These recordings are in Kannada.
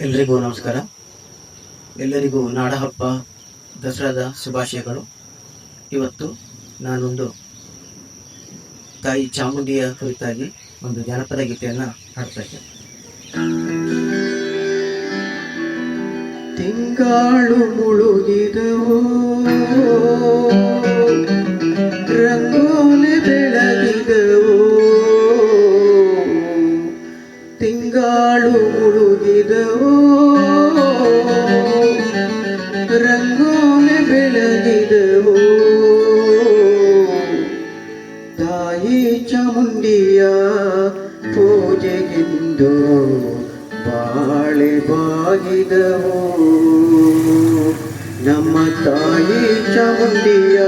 ಎಲ್ರಿಗೂ ನಮಸ್ಕಾರ. ಎಲ್ಲರಿಗೂ ನಾಡಹಬ್ಬ, ದಸರಾದ ಶುಭಾಶಯಗಳು. ಇವತ್ತು ನಾನೊಂದು ತಾಯಿ ಚಾಮುಂಡಿಯ ಕುರಿತಾಗಿ ಒಂದು ಜಾನಪದ ಗೀತೆಯನ್ನು ಹಾಡ್ತಾ ಇದ್ದೇನೆ. ತಿಂಗಾಳು ಮುಳುಗಿದವೋ ತಿಂಗಾಳು ಮುಳುಗಿದವೋ ರಂಗೋಲೆ ಬೆಳಗಿದವೋ. ತಾಯಿ ಚಾಮುಂಡಿಯ ಪೂಜೆಗೆಂದು ಬಾಳೆ ಬಾಗಿದವು. ನಮ್ಮ ತಾಯಿ ಚಾಮುಂಡಿಯ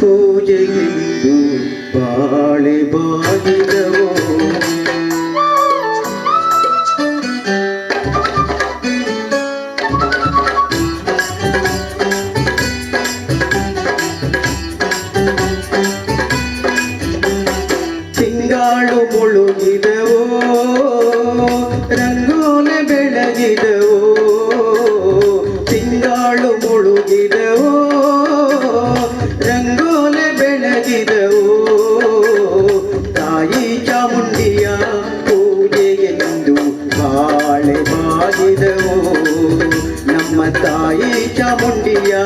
ಪೂಜೆಗೆಂದು ಬಾಳೆ ಬಾಗಿದವು. ಚಾಮುಂಡಿಯ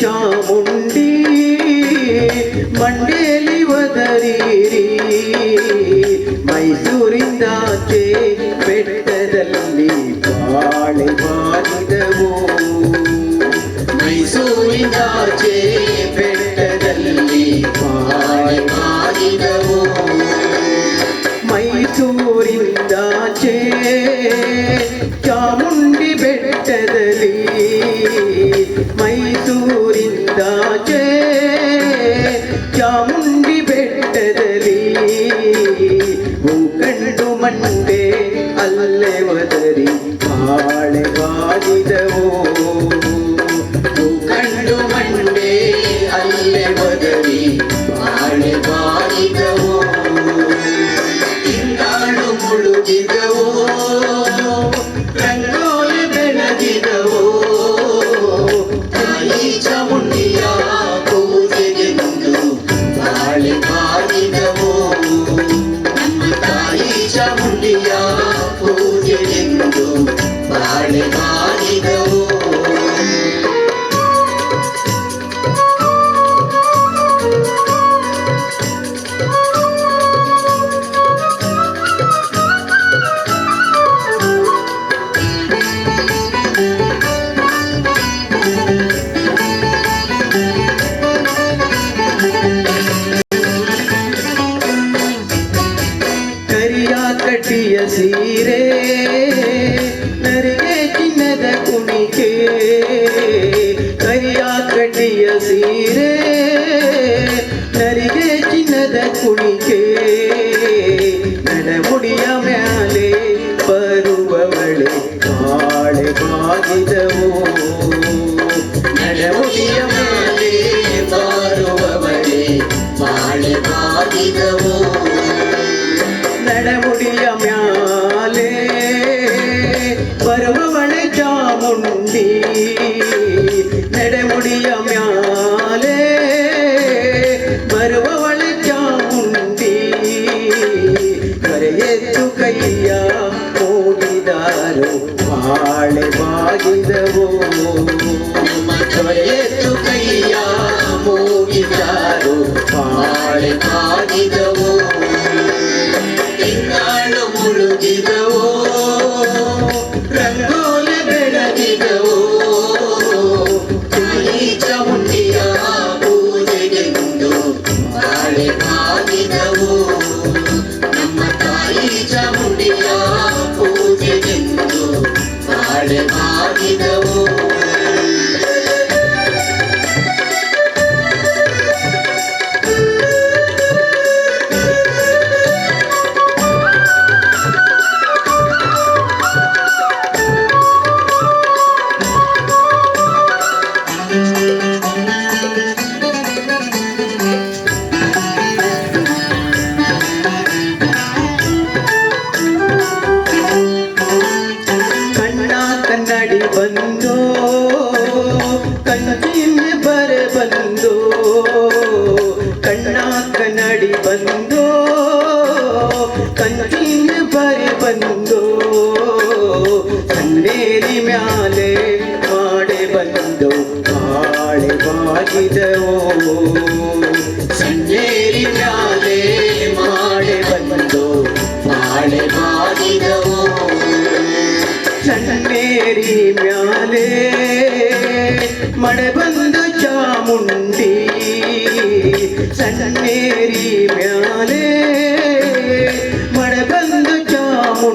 ಚಾಮುಂಡಿ ಮಂಡೇಲಿ ಒದರಿರಿ ಮೈಸೂರಿಂದಾಚೆ ಬೆಟ್ಟದಲ್ಲಿ ಬಾಳೆ ಬಾಗಿದವು ಮೈಸೂರಿಂದಾಚೆ ಬೆಟ್ಟದಲ್ಲಿ ಮೈಸೂರಿಂದಾಚೆ ಚಾಮುಂಡಿ ಬೆಟ್ಟದಲ್ಲಿ ಭೂಕಂಡು ಮಂಡೆ ಅಲ್ಲೇ ಒದರಿ ಬಾಳೆ ಬಾಗಿದವು ಕುಣಿಕೆ ಕರಿಯ ಕಟ್ಟಿಯ ಸೀರೆ ನರಿಗೆ ಚಿನ್ನದ ಕುಣಿಕೆ ನಡಮುಡಿಯ ಮ್ಯಾಲೆ ಬರುವವಳೆ ಬಾಳೆ ಬಾಗಿದವು. ಚಾಮುಂಡಿ ನಡೆಮುಡಿಯ ಮ್ಯಾಲೆ ಬರುವವಳೆ ಚಾಮುಂಡಿ, ಕರೆಯೆತ್ತು ಕೈಯ ಮೂಡಿದಾರು ಬಾಳೆ ಬಾಗಿದವು. ನಮ್ಮ ತೊರೆಯೆತ್ತು ಕೈಯ ಮೂಗಿದಾರು, ಬಾಳೆ ಬಾಗಿದವು. ತಿಂಗಳು ಮುಳುಗಿದವು. ಕಣ್ಣಿನ ಬರೆ ಬಂದು ಕಣ್ಣೇರಿ ಮ್ಯಾಲೆ ಮಾಡೆ ಬಂದು ಬಾಳೆ ಬಾಗಿದವು ಸಣ್ಣೇರಿ ಮ್ಯಾಲೆ ಮಾಡೆ ಬಂದು ಬಾಳೆ ಬಾಗಿದವು ಚನ್ನೇರಿ ಮ್ಯಾಲೆ ಮಳೆ ಬಂದು ಚಾಮುಂಡಿ ಸನ್ನೇರಿ ಮ್ಯಾಲೆ ಮಳೆ ಬಂದು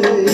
son